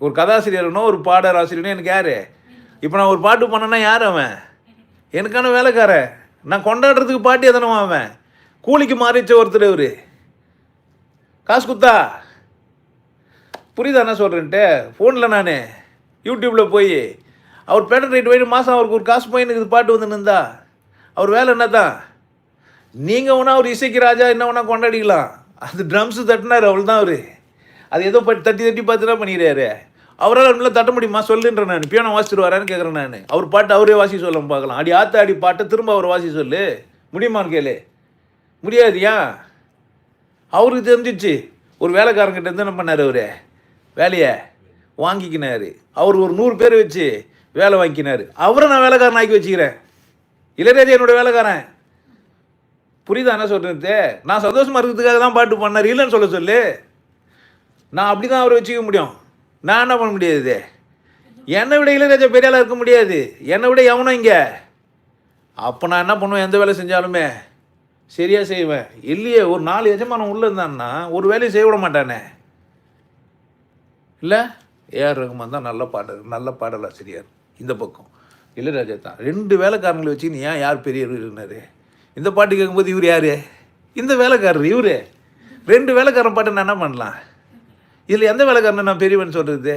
ஒரு கதாசிரியர்னோ ஒரு பாடர் ஆசிரியர்னோ எனக்கு யார்? இப்போ நான் ஒரு பாட்டு பண்ணேன்னா யார் அவன்? எனக்கான வேலைக்காரன். நான் கொண்டாடுறதுக்கு பாட்டி எதனவா அவன் கூலிக்கு மாறிச்ச ஒருத்தர் இவர். காசு குத்தா? புரியுதா என்ன சொல்கிறேன்ட்டு ஃபோனில் நான் யூடியூப்பில் போய் அவர் பேட்டன் ரைட் போயிட்டு மாதம் அவருக்கு ஒரு காசு போயின்னு இது பாட்டு வந்து நின்றா அவர் வேலை என்ன தான்? நீங்கள் வேணா அவர் இசைக்கு ராஜா என்ன வேணா கொண்டாடிக்கலாம். அது ட்ரம்ஸு தட்டினார் அவள் தான் அவர். அது ஏதோ பட் தட்டி தட்டி பார்த்து தான் பண்ணிடுறாரு அவரால் அப்படிலாம் தட்ட முடியுமா? சொல்லுன்றேன் நான். பியானோ வாசிச்சிட்டு வரான்னு கேட்குறேன் நான். அவர் பாட்டு அவரே வாசி சொல்ல பார்க்கலாம். அடி ஆத்த அடி பாட்டை திரும்ப அவர் வாசி சொல்லு. முடியுமான்னு கேளு. முடியாதியா? அவருக்கு தெரிஞ்சிச்சு. ஒரு வேலைக்காரங்கிட்ட இருந்து என்ன பண்ணார் அவர்? வேலையை வாங்கிக்கினாரு. அவர் ஒரு நூறு பேர் வச்சு வேலை வாங்கிக்கினாரு. அவரை நான் வேலைக்காரன் ஆக்கி வச்சுக்கிறேன். இளையராஜா என்னோட வேலைக்காரன். புரியுதா என்ன சொல்கிறது நான் சந்தோஷமாக இருக்கிறதுக்காக தான் பாட்டு பண்ணார். இல்லைன்னு சொல்ல சொல்லு. நான் அப்படி தான் அவரை வச்சுக்க முடியும். நான் என்ன பண்ண முடியாது என்னை விட இளையராஜா பெரியாளாக இருக்க முடியாது. என்னை விட எவனும் இங்கே? அப்போ நான் என்ன பண்ணுவேன்? எந்த வேலை செஞ்சாலுமே சரியாக செய்வேன். இல்லையே ஒரு நாலு எஜமானம் உள்ளே இருந்தான்னா ஒரு வேலையும் செய்ய விட மாட்டானே. இல்லை? ஏஆர் ரகுமான் தான் நல்ல பாடல் நல்ல பாடலாசிரியர் இந்த பக்கம். இளையராஜா தான். ரெண்டு வேலைக்காரங்களை வச்சு நீ ஏன் யார் பெரிய இருந்தார் இந்த பாட்டு கேட்கும்போது இவர் யார்? இந்த வேலைக்காரர் இவர். ரெண்டு வேலைக்காரன் பாட்டு நான் என்ன பண்ணலாம்? இதில் எந்த வேலைக்காரனை நான் பெரியவன் சொல்கிறது